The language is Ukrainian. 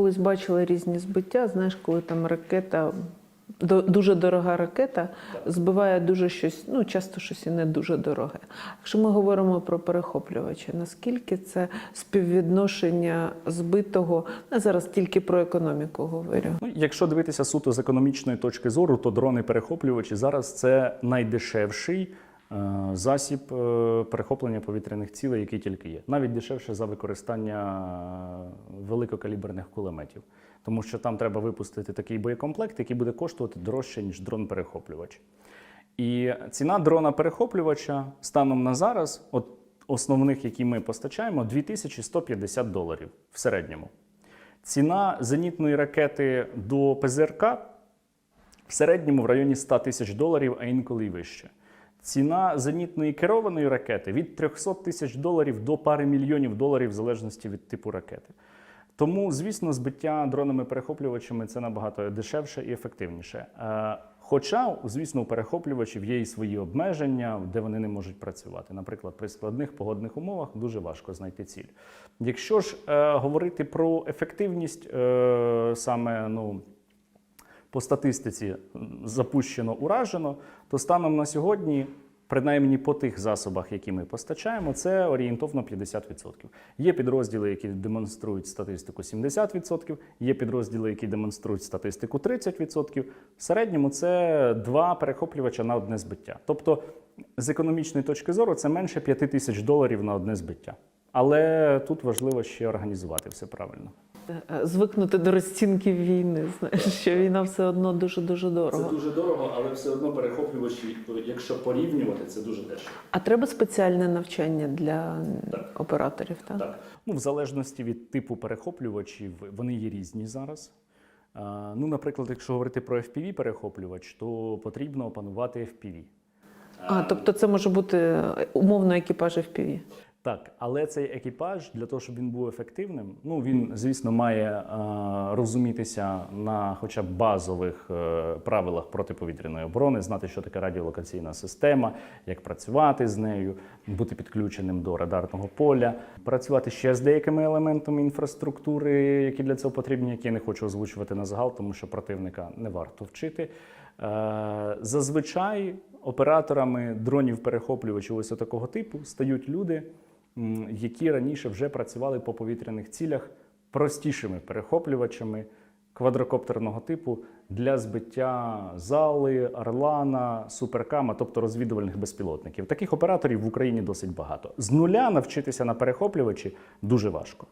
колись бачила різні збиття. Знаєш, коли там ракета, дуже дорога ракета, збиває дуже щось, ну часто щось і не дуже дороге. Якщо ми говоримо про перехоплювачі, наскільки це співвідношення збитого, я зараз тільки про економіку говорю. Ну, якщо дивитися суто з економічної точки зору, то дрони-перехоплювачі зараз це найдешевший засіб е, перехоплення повітряних цілей, який тільки є. Навіть дешевше за використання е, великокаліберних кулеметів. Тому що там треба випустити такий боєкомплект, який буде коштувати дорожче, ніж дрон-перехоплювач. І ціна дрона-перехоплювача станом на зараз, от основних, які ми постачаємо, 2150 доларів в середньому. Ціна зенітної ракети до ПЗРК в середньому в районі 100 тисяч доларів, а інколи й вище. Ціна зенітної керованої ракети від 300 тисяч доларів до пари мільйонів доларів в залежності від типу ракети. Тому, звісно, збиття дронами-перехоплювачами це набагато дешевше і ефективніше. Е, Хоча, звісно, у перехоплювачів є і свої обмеження, де вони не можуть працювати. Наприклад, при складних погодних умовах дуже важко знайти ціль. Якщо ж е, говорити про ефективність е, саме ну, по статистиці запущено уражено, то станом на сьогодні, принаймні по тих засобах, які ми постачаємо, це орієнтовно 50%. Є підрозділи, які демонструють статистику 70%, є підрозділи, які демонструють статистику 30%. В середньому це два перехоплювача на одне збиття. Тобто, з економічної точки зору, це менше 5 тисяч доларів на одне збиття. Але тут важливо ще організувати все правильно. Е, Звикнути до розцінків війни, знаєш, що війна все одно дуже-дуже дорого. Це дуже дорого, але все одно перехоплювачі, якщо порівнювати, це дуже дешево. А треба спеціальне навчання для Так. операторів, так? Так. Ну, в залежності від типу перехоплювачів, вони є різні зараз. Ну, наприклад, якщо говорити про FPV-перехоплювач, то потрібно опанувати FPV. А, тобто це може бути е, умовно екіпаж FPV. Так, але цей екіпаж для того, щоб він був ефективним, ну він, звісно, має е, розумітися на хоча б базових е, правилах протиповітряної оборони, знати, що таке радіолокаційна система, як працювати з нею, бути підключеним до радарного поля, працювати ще з деякими елементами інфраструктури, які для цього потрібні, які я не хочу озвучувати на загал, тому що противника не варто вчити. Е, Зазвичай операторами дронів-перехоплювачів ось такого типу стають люди, які раніше вже працювали по повітряних цілях простішими перехоплювачами квадрокоптерного типу для збиття зали, орлана, суперкама, тобто розвідувальних безпілотників. Таких операторів в Україні досить багато. З нуля навчитися на перехоплювачі дуже важко.